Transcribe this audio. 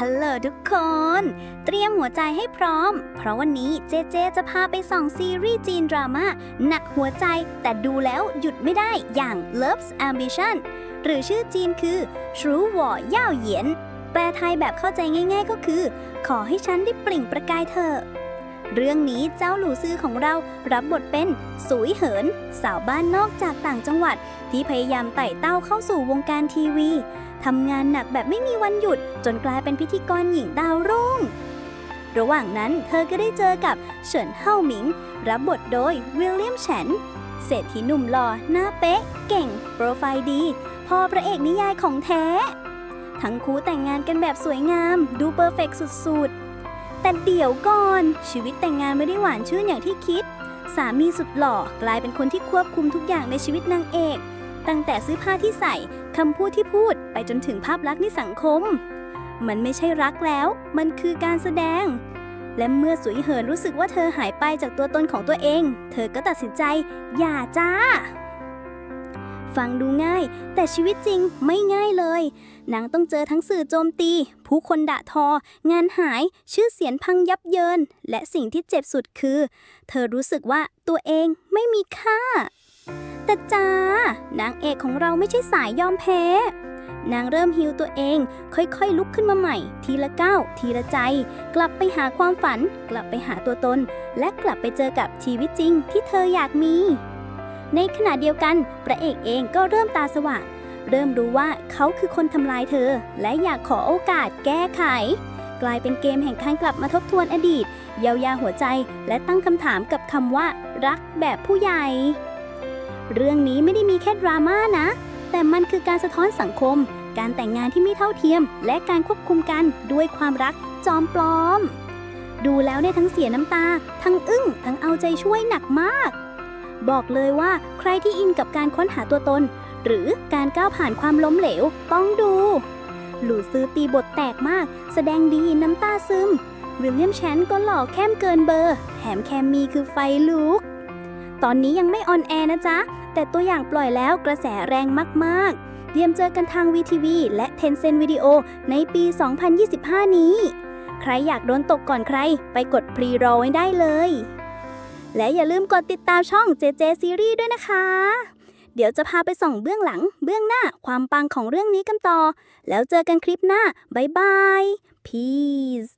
ฮัลโหลทุกคน เตรียมหัวใจให้พร้อม เพราะวันนี้เจเจจะพาไปส่องซีรีส์จีนดราม่าหนักหัวใจแต่ดูแล้วหยุดไม่ได้อย่าง Love's Ambition หรือชื่อจีนคือชูหว่อย่าเหยียน แปลไทยแบบเข้าใจง่ายๆก็คือ ขอให้ฉันได้ปริ่งประกายเธอ เรื่องนี้เจ้าหลูซื่อของเรารับบทเป็นสุยเหิน สาวบ้านนอกจากต่างจังหวัด ที่พยายามไต่เต้าเข้าสู่วงการทีวีทำงานหนักแบบไม่มีวันหยุด จนกลายเป็นพิธีกรหญิงดาวรุ่ง ระหว่างนั้นเธอก็ได้เจอกับเฉินเฮาหมิง รับบทโดยวิลเลียมแฉนเศรษฐีหนุ่มหล่อหน้าเป๊ะ เก่ง โปรไฟล์ดี พอพระเอกนิยายของแท้ ทั้งคู่แต่งงานกันแบบสวยงาม ดูเปอร์เฟกต์สุดๆ แต่เดี๋ยวก่อน ชีวิตแต่งงานไม่ได้หวานชื่นอย่างที่คิด สามีสุดหล่อกลายเป็นคนที่ควบคุมทุกอย่างในชีวิตนางเอก ตั้งแต่ซื้อผ้าที่ใส่คำพูดที่พูดไปจนถึงภาพลักษณ์ในสังคม มันไม่ใช่รักแล้ว มันคือการแสดง และเมื่อสุยเหินรู้สึกว่าเธอหายไปจากตัวตนของตัวเอง เธอก็ตัดสินใจอย่าจ้า ฟังดูง่าย แต่ชีวิตจริงไม่ง่ายเลย นางต้องเจอทั้งสื่อโจมตี ผู้คนด่าทอ งานหาย ชื่อเสียงพังยับเยิน และสิ่งที่เจ็บสุดคือ เธอรู้สึกว่าตัวเองไม่มีค่า แต่จ้านางเอกของเราไม่ใช่สายยอมแพ้ นางเริ่มฮิวตัวเอง ค่อยๆ ลุกขึ้นมาใหม่ ทีละก้าว ทีละใจ กลับไปหาความฝัน กลับไปหาตัวตน และกลับไปเจอกับชีวิตจริงที่เธออยากมี ในขณะเดียวกัน พระเอกเองก็เริ่มตาสว่าง เริ่มรู้ว่าเขาคือคนทำลายเธอ และอยากขอโอกาสแก้ไข กลายเป็นเกมแห่งการกลับมาทบทวนอดีต เยียวยาหัวใจ และตั้งคำถามกับคำว่า รักแบบผู้ใหญ่ เรื่องนี้ไม่ได้มีแค่ดราม่านะ แต่มันคือการสะท้อนสังคม การแต่งงานที่ไม่เท่าเทียม และการควบคุมกันด้วยความรักจอมปลอม ดูแล้วได้ทั้งเสียน้ำตา ทั้งอึ้ง ทั้งเอาใจช่วยหนักมาก บอกเลยว่าใครที่อินกับการค้นหาตัวตน หรือการก้าวผ่านความล้มเหลว ต้องดู หลูซื้อตีบทแตกมาก แสดงดีน้ำตาซึม วิลเลียมแชนก็หล่อแค้มเกินเบอร์ แถมแคมมีคือไฟลุก ตอนนี้ยังไม่ออนแอร์นะจ๊ะ แต่ตัวอย่างปล่อยแล้วกระแสแรงมาก ๆ เตรียมเจอกันทาง VTV และ Tencent Video ในปี 2025 นี้ ใครอยากโดนตกก่อนใคร ไปกดพรีรอไว้ได้เลยและอย่าลืมกดติดตามช่อง JJ Series ด้วยนะคะ เดี๋ยวจะพาไปส่องเบื้องหลัง เบื้องหน้าความปังของเรื่องนี้กันต่อ แล้วเจอกันคลิปหน้า บ๊ายบาย Peace